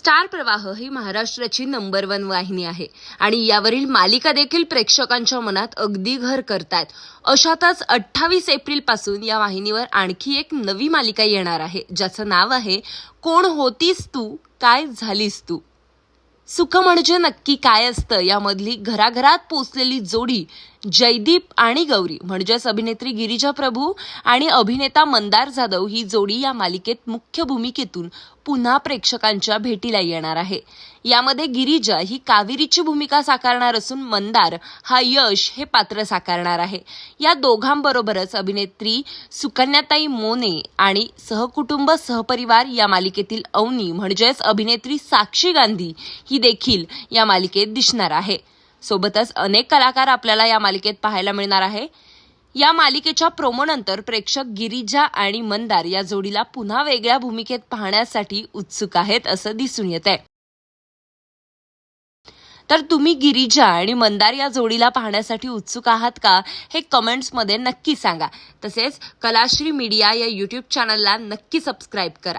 Star प्रवाह ही महाराष्ट्राची number one वाहिनी आहे. आणि यावरील मालिका देखील प्रेक्षकांच्या मनात अगदी घर करतायत. अशातच अठ्ठावीस एप्रिलपासून या वाहिनीवर आणखी एक नवी मालिका येणार आहे ज्याचं नाव आहे कोण होतीस तू? काय झालीस तू? सुख म्हणजे नक्की काय असतं? यामधली घराघरात पोचलेली जोडी जयदीप आणि गौरी म्हणजेच अभिनेत्री गिरिजा प्रभू आणि अभिनेता मंदार जाधव ही जोडी या मालिकेत मुख्य भूमिकेतून पुन्हा प्रेक्षकांच्या भेटीला येणार आहे. यामध्ये गिरिजा ही कावेरीची भूमिका साकारणार असून मंदार हा यश हे पात्र साकारणार आहे. या दोघांबरोबरच अभिनेत्री सुकन्याताई मोने आणि सहकुटुंब सहपरिवार या मालिकेतील अवनी म्हणजेच अभिनेत्री साक्षी गांधी ही देखील या मालिकेत दिसणार आहे. सोबतच अनेक कलाकार आपल्याला या मालिकेत पाहायला मिळणार आहे. या मालिकेच्या प्रोमोनंतर प्रेक्षक गिरिजा आणि मंदार या जोडीला पुन्हा वेगळ्या भूमिकेत पाहण्यासाठी उत्सुक आहेत असं दिसून येत आहे. तर तुम्ही गिरिजा आणि मंदार या जोडीला पाहण्यासाठी उत्सुक आहात का? हे कमेंट्समध्ये नक्की सांगा. तसेच कलाश्री मीडिया या यूट्यूब चॅनलला नक्की सबस्क्राईब करा.